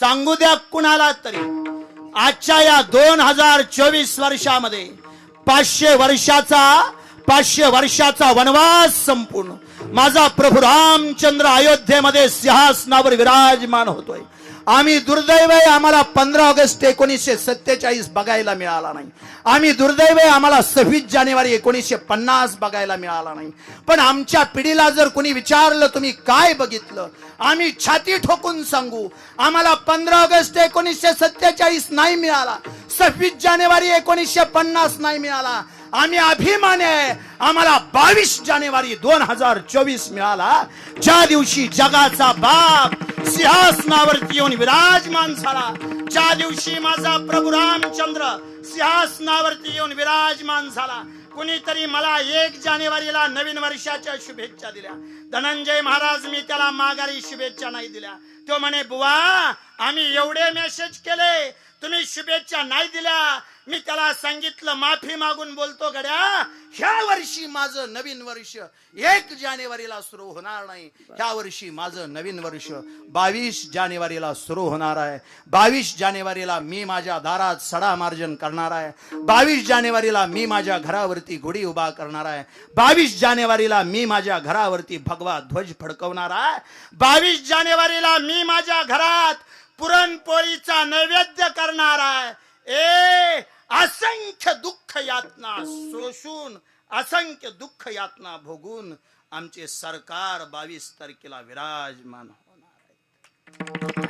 सांगू द्या कुणाला तरी. आजच्या या दोन हजार चोवीस वर्षामध्ये पाचशे वर्षाचा पाचशे वर्षाचा वनवास संपूर्ण. माझा प्रभू रामचंद्र अयोध्येमध्ये सिंहासनावर विराजमान होतोय. आम्ही दुर्दैव आहे आम्हाला पंधरा ऑगस्ट एकोणीसशे सत्तेचाळीस बघायला मिळाला नाही. आम्ही दुर्दैव आहे आम्हाला सव्वीस जानेवारी एकोणीसशे पन्नास बघायला मिळाला नाही. पण आमच्या पिढीला जर कोणी विचारलं तुम्ही काय बघितलं? आम्ही छाती ठोकून सांगू आम्हाला पंधरा ऑगस्ट एकोणीसशे सत्तेचाळीस नाही मिळाला. सव्वीस जानेवारी एकोणीसशे पन्नास नाही मिळाला. आम्ही अभिमान आहे. आम्हाला बावीस जानेवारी दोन हजार चोवीस मिळाला. ज्या दिवशी जगाचा बाप सिंहासनावरती येऊन विराजमान झाला ज्या दिवशी माझा प्रभू रामचंद्र सिंहासनावरती येऊन विराजमान झाला. कुणीतरी मला एक जानेवारीला नवीन वर्षाच्या शुभेच्छा दिल्या. धनंजय महाराज मी त्याला माघारी शुभेच्छा नाही दिल्या. तो म्हणे बुवा आम्ही एवढे मेसेज केले तुम्ही शुभेच्छा नाही दिल्या. मी त्याला सांगितलं माफी मागून बोलतो गड्या. ह्या वर्षी माझं नवीन वर्ष एक जानेवारीला सुरू होणार नाही. ह्या वर्षी माझं नवीन वर्ष बावीस जानेवारीला सुरू होणार आहे. बावीस जानेवारीला मी माझ्या दारात सडा मार्जन करणार आहे. बावीस जानेवारीला मी माझ्या घरावरती गुढी उभा करणार आहे. बावीस जानेवारीला मी माझ्या घरावरती भगवा ध्वज फडकवणार आहे. बावीस जानेवारीला मी माझ्या घरात पुरणपोळीचा नैवेद्य करणार आहे. ए असंख्य दुःख यातना सोसून असंख्य दुःख यातना भोगून आमचे सरकार बावीस तारखेला विराजमान होणार आहे.